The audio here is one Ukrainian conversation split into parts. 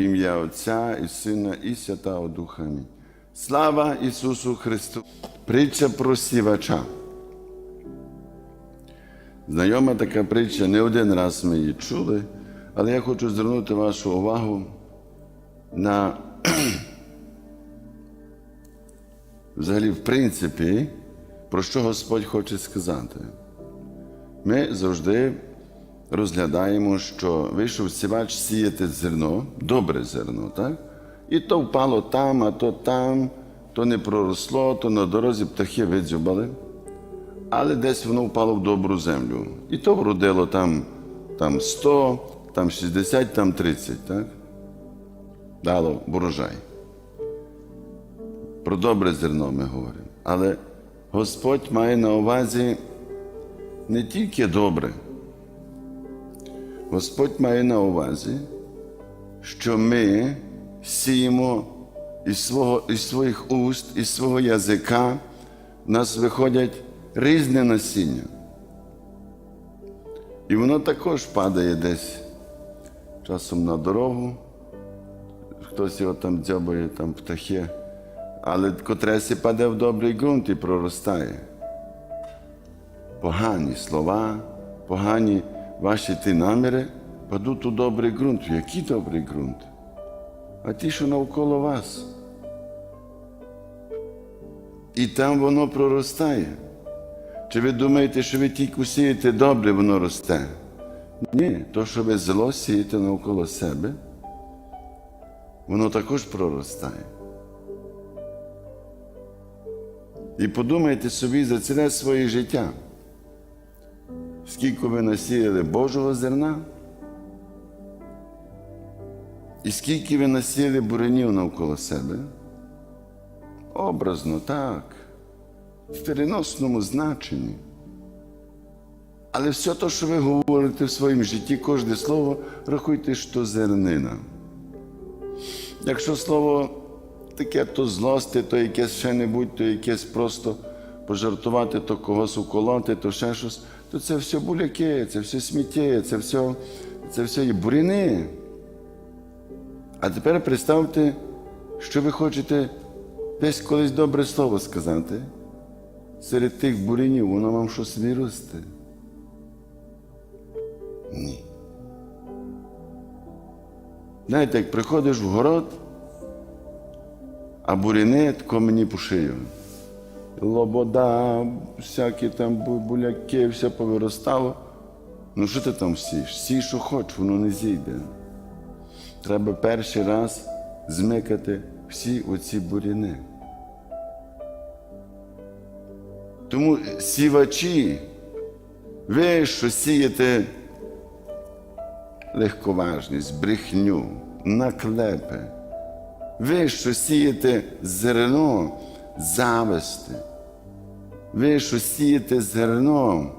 ім'я Отця і Сина, і Святого Духа. Слава Ісусу Христу! Притча про сівача. Знайома така притча, не один раз ми її чули, але я хочу звернути вашу увагу на взагалі, в принципі, про що Господь хоче сказати. Ми завжди розглядаємо, що вийшов сівач сіяти зерно, добре зерно, так? І то впало там, а то там, то не проросло, то на дорозі птахи видзюбали, але десь воно впало в добру землю. І то вродило там, там 100, там 60, там 30, так? Дало урожай. Про добре зерно ми говоримо. Але Господь має на увазі не тільки добре. Господь має на увазі, що ми сіємо із, свого, із своїх уст, із свого язика, в нас виходять різне насіння. І воно також падає десь часом на дорогу, хтось його там дзьобає, там птахи, але котресі паде в добрий ґрунт і проростає. Погані слова, погані ваші ті наміри падуть у добрий ґрунт. Який добрий ґрунт? А ті, що навколо вас. І там воно проростає. Чи ви думаєте, що ви тільки сієте добре, воно росте? Ні, то, що ви зло сієте навколо себе, воно також проростає. І подумайте собі за ціле своє життя. Скільки ви насіяли Божого зерна? І скільки ви насіяли буренів навколо себе? Образно, так, в переносному значенні. Але все те, що ви говорите в своєму житті, кожне слово, рахуйте, що зернина. Якщо слово таке, то злости, то якесь ще-небудь, то якесь просто пожартувати, то когось уколоти, то ще щось, то це все буляки, це все сміття, це все, це все є буріни. А тепер представте, що ви хочете десь колись добре слово сказати. Серед тих бурінів воно вам щось виросте. Ні. Знаєте, як приходиш в город, а буріни тако мені по шию. Лобода, всякі там буляки, все повиростало. Ну що ти там сієш? Сій, що хочеш, воно не зійде. Треба перший раз змикати всі оці буріни. Тому сівачі, ви, що сієте легковажність, брехню, наклепи, ви, що сієте зерно зависти, ви, що сієте зерно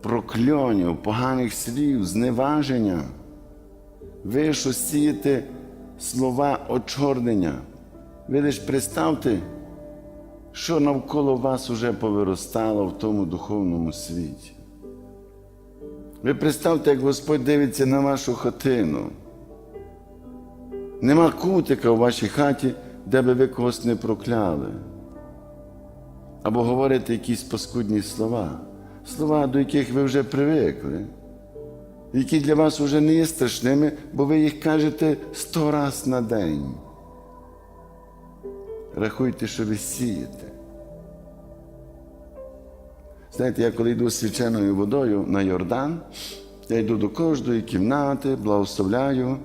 прокльонів, поганих слів, зневаження, ви, що сієте слова очорнення, ви лише представте, що навколо вас уже повиростало в тому духовному світі. Ви представте, як Господь дивиться на вашу хатину. Нема кутика у вашій хаті, де би ви когось не прокляли. Або говорите якісь паскудні слова, слова, до яких ви вже привикли, які для вас вже не є страшними, бо ви їх кажете сто раз на день. Рахуйте, що ви сієте. Знаєте, я коли йду свяченою водою на Йордан, я йду до кожної кімнати, благословляю.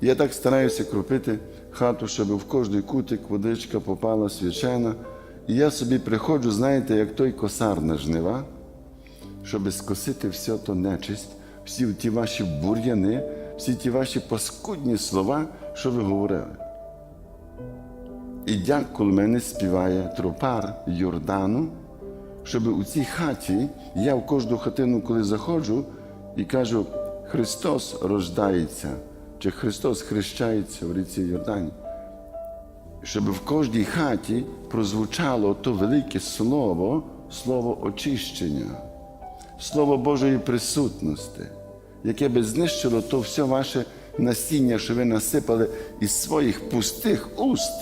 Я так стараюся кропити хату, щоб в кожний кутик водичка попала свячена. І я собі приходжу, знаєте, як той косар на жнива, щоб скосити все то нечисть, всі ті ваші бур'яни, всі ті ваші паскудні слова, що ви говорили. І дяк, коли мене співає тропар Йордану, щоб у цій хаті я в кожну хатину, коли заходжу, і кажу, Христос рождається, чи Христос хрещається в ріці Йордані. Щоб в кожній хаті прозвучало то велике слово, слово очищення, слово Божої присутності, яке би знищило то все ваше насіння, що ви насипали із своїх пустих уст.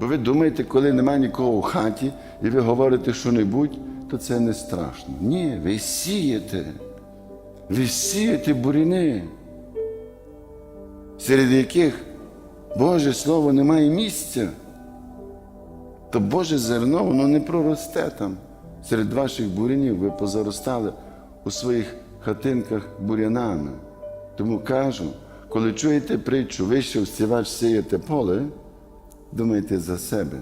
Бо ви думаєте, коли немає нікого в хаті, і ви говорите що-небудь, то це не страшно. Ні, ви сієте. Ви сієте буріни, серед яких Боже Слово не має місця. То Боже зерно, воно не проросте там. Серед ваших бурянів ви позаростали у своїх хатинках бурянами. Тому кажу, коли чуєте притчу, вийшов сівач сіяти поле, думайте за себе.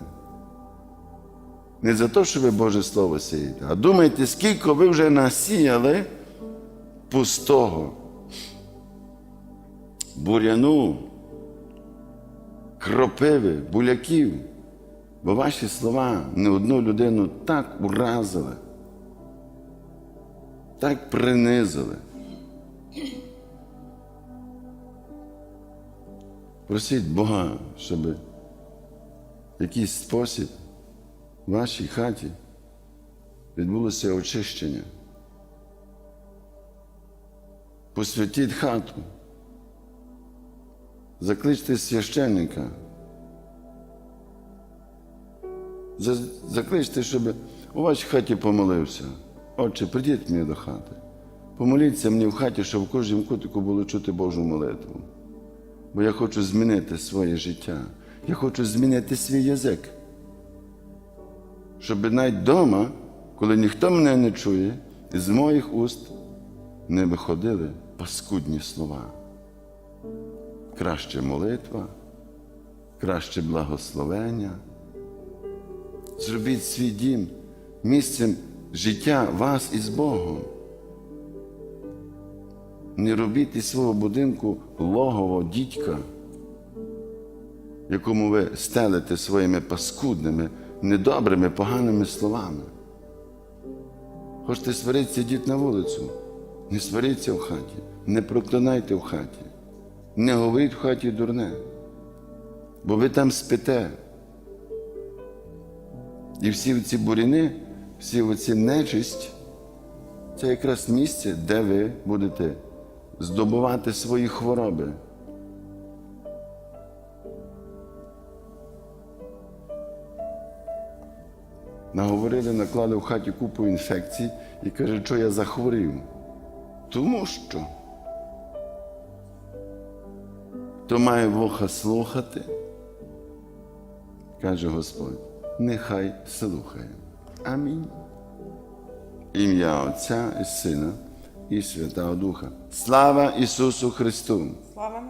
Не за те, що ви Боже Слово сієте, а думайте, скільки ви вже насіяли пустого, буряну, кропиви, буляків. Бо ваші слова не одну людину так уразили, так принизили. Просіть Бога, щоб в якийсь спосіб в вашій хаті відбулося очищення. Посвятіть хату, закличте священника. Закличте, щоб у вашій хаті помолився. Отче, прийдіть мені до хати. Помоліться мені в хаті, щоб в кожному кутику було чути Божу молитву. Бо я хочу змінити своє життя. Я хочу змінити свій язик. Щоб навіть вдома, коли ніхто мене не чує, з моїх уст не виходили паскудні слова. Краще молитва, краще благословення. Зробіть свій дім місцем життя вас із Богом. Не робіть із свого будинку логово дідька, якому ви стелите своїми паскудними, недобрими, поганими словами. Хочете сваритися, йдіть на вулицю. Не сваріться в хаті, не проклинайте в хаті, не говоріть в хаті дурне, бо ви там спите. І всі ці буріни, всі оці нечисть, це якраз місце, де ви будете здобувати свої хвороби. Наговорили, наклали в хаті купу інфекцій і каже, що я захворів. Тому що хто має вуха слухати, каже Господь, нехай слухає. Амінь. Ім'я Отця і Сина і Святого Духа. Слава Ісусу Христу! Слава.